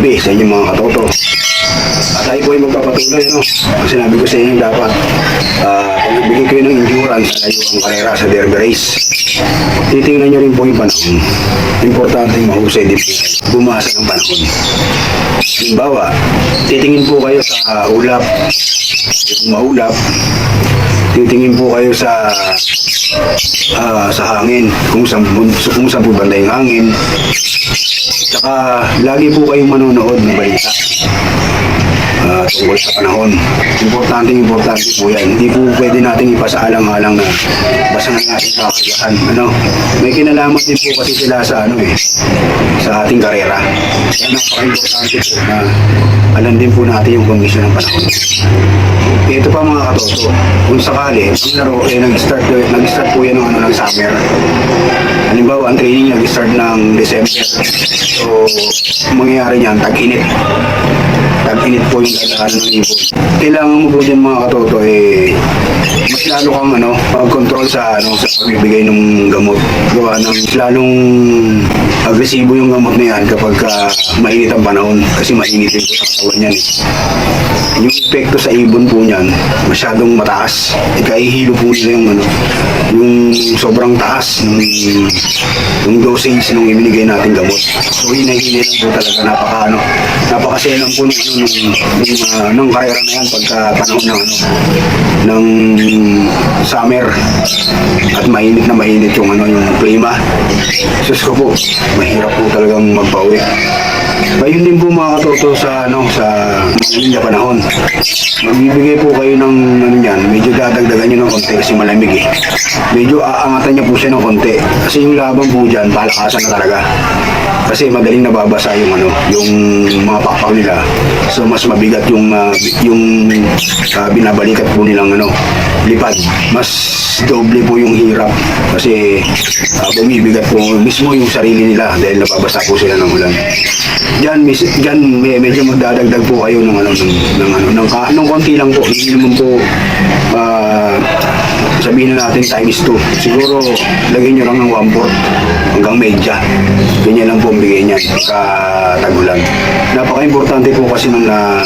mga katoto. At tayo po ay magpapatuloy, no? Sinabi ko sa inyo dapat, ah, pag nagbigay kayo ng endurance, layo ang karera sa derby race. Titingnan nyo rin po yung panahon. Importante mahusay din po. Bumasa ng panahon. Halimbawa, titingin po kayo sa ulap, yung maulap, titingin po kayo sa ah, sa hangin, kung saan, kung saan po banda yung hangin. Tsaka, lagi po kayong manonood ng balita ah, tungkol sa panahon. Importante, importante po yan. Hindi po pwede nating ipasaalang-alang na basta na natin kakagahan. Ano? May kinalaman din po kasi sila sa ano eh, sa ating karera. Kaya napaka-importante po na alam din po natin yung kondisyon ng panahon. Ito pa mga katoto, kung sakali, ang laro eh, nag-start, nag-start po yan ng, ano, ng summer. Halimbawa, ang training nag-start ng December. So, ang mangyayari niyan, tag-init. Tag-init po yung dadaan ng ibon. Kailangan mo po dyan mga katoto, eh, mas lalo kang ano, pag-control sa ano sa pagbibigay ng gamot. Gawa ng lalong agresibo yung gamot na yan kapag ka mainit ang panahon kasi mainit po sa katawan yan. Eh. Yung epekto sa ibon po niyan, masyadong mataas. Ikaihilo po nila yung ano, yung sobrang taas ng yung dosage nung ibinigay natin gamot. So hinahili lang po talaga napaka ano, napakaselang po ng ano nung, nung, uh, karera na yan pagka panahon ng ano, ng summer at mainit na mainit yung ano yung klima. Sus ko po, mahirap po talagang magpauwi. Ngayon din po mga katoto sa ano sa malamig na panahon. Magbibigay po kayo ng ano niyan, medyo dadagdagan niyo ng konti kasi malamig eh. Medyo aangatan niya po siya ng konti. Kasi yung laban po diyan, palakasan na talaga. Kasi madaling nababasa yung ano, yung mga pakpak nila. So mas mabigat yung ah, yung ah, binabalikat po nilang ano, lipad. Mas doble po yung hirap kasi uh, bumibigat po mismo yung sarili nila dahil nababasa po sila ng ulan. Diyan, mis, diyan may, medyo magdadagdag po kayo ng ano ng, ng ano ng, ka- ng konti lang po. Hindi naman po ah, sabihin na natin times 2. Siguro lagyan nyo lang ng 1 fourth hanggang medya. Ganyan lang po ang bigay niya pagka tagulan. Napaka-importante po kasi nung na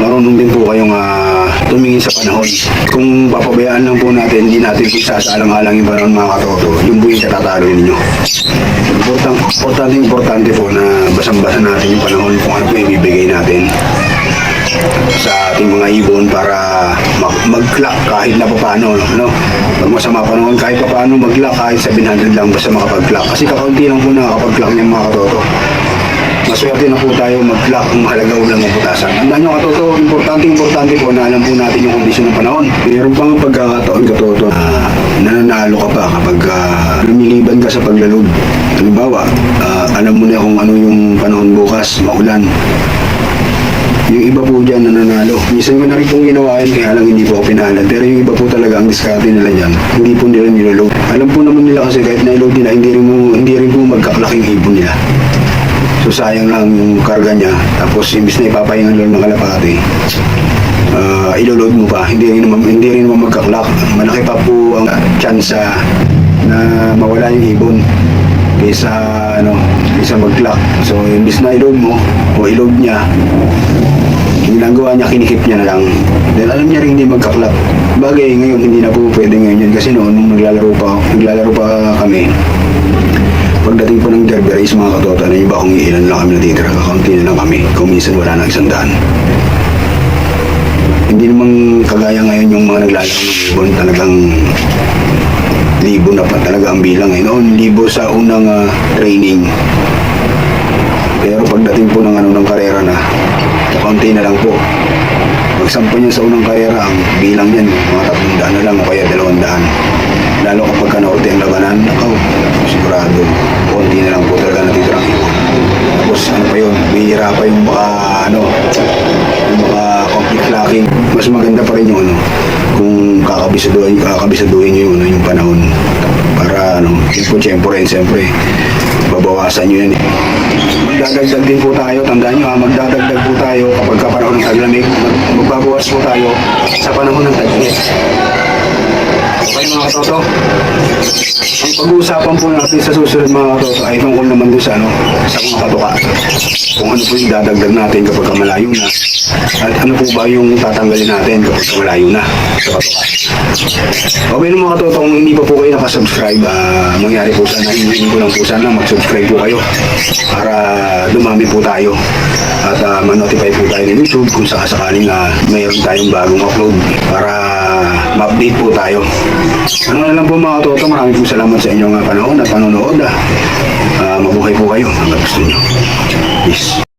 marunong din po kayong ah, tumingin sa panahon. Kung papabayaan lang po natin, hindi natin po sasaalang-alang yung panahon mga katoto, yung buhay katatalo ninyo. Importante, importante, importante po na basang-basa natin yung panahon kung ano po yung ibibigay natin sa ating mga ibon para mag- mag-clock kahit na paano no? Pag masama panahon kahit pa paano mag-clock kahit 700 lang basta makapag-clock kasi kakaunti lang po nakakapag-clock niya mga katoto maswerte na po tayo mag-clock ang mahalaga ulang maputasan. Tandaan nyo katoto, importante importante po na alam po natin yung kondisyon ng panahon. Meron pang pagkakataon katoto na nananalo ka pa kapag uh, lumiliban ka sa paglalod. Halimbawa, ah, alam mo na kung ano yung panahon bukas, maulan. Yung iba po dyan nananalo. Minsan ko na rin pong ginawa yun, kaya lang hindi po ako pinalad. Pero yung iba po talaga, ang diskarte nila dyan, hindi po nila niloload. Alam po naman nila kasi kahit na-load nila, hindi rin, mo, hindi rin po magkaklaking ibon nila. So sayang lang yung karga niya. Tapos imbis na ipapahingan lang ng kalapati, uh, iloload mo pa. Hindi rin naman, hindi rin naman magkaklak. Malaki pa po ang chance na mawala yung ibon kaysa ano, kaysa mag-clock. So imbis na i-load mo o i-load niya, ginagawa niya, kinikip niya na lang. Dahil alam niya rin hindi magkaklak. Bagay, ngayon hindi na po pwede ngayon yun. Kasi noon, nung naglalaro pa, naglalaro pa kami, pagdating po ng derby race, mga katoto, na iba kung ilan lang kami natitira, kakaunti na lang kami. Kung minsan wala na isang daan. Hindi namang kagaya ngayon yung mga naglalaro ng ibon, talagang libo na pa talaga ang bilang. Eh. Noon, libo sa unang ah, training. Pero pagdating po ng ano ng karera na, kaunti na lang po. Pagsampo niya sa unang karera, ang bilang niyan, mga tatlong daan na lang o kaya dalawang daan. Lalo kapag kanorte ang labanan, nakaw, sigurado, konti na lang po talaga natitira. Tapos ano pa yun, bihira pa yung baka, ano, yung baka complete locking. Mas maganda pa rin yung ano, kakabisaduhin, kakabisaduhin nyo yung, ano, yung panahon. Para ano, po siyempre, siyempre, babawasan nyo yan eh. Magdadagdag din po tayo, tandaan nyo ha, magdadagdag po tayo kapag ka panahon ng taglamig, mag- magbabawas po tayo sa panahon ng taglamig. Okay mga katoto. Ang pag-uusapan po natin sa susunod mga katoto ay tungkol naman doon sa ano, sa mga katuka. Kung ano po yung dadagdag natin kapag malayo na. At ano po ba yung tatanggalin natin kapag malayo na sa katuka. Okay naman mga katoto, kung hindi pa po kayo nakasubscribe, ah, mangyari po sana, hindi ko lang po sana mag-subscribe po kayo para dumami po tayo at ah, ma-notify po tayo ng YouTube kung sakasakaling na mayroon tayong bagong upload para ma-update po tayo. Ano na lang po mga katoto, maraming po salamat sa inyong ah, panahon at panonood. Ah, Ah, mabuhay po kayo hanggang gusto nyo. Peace.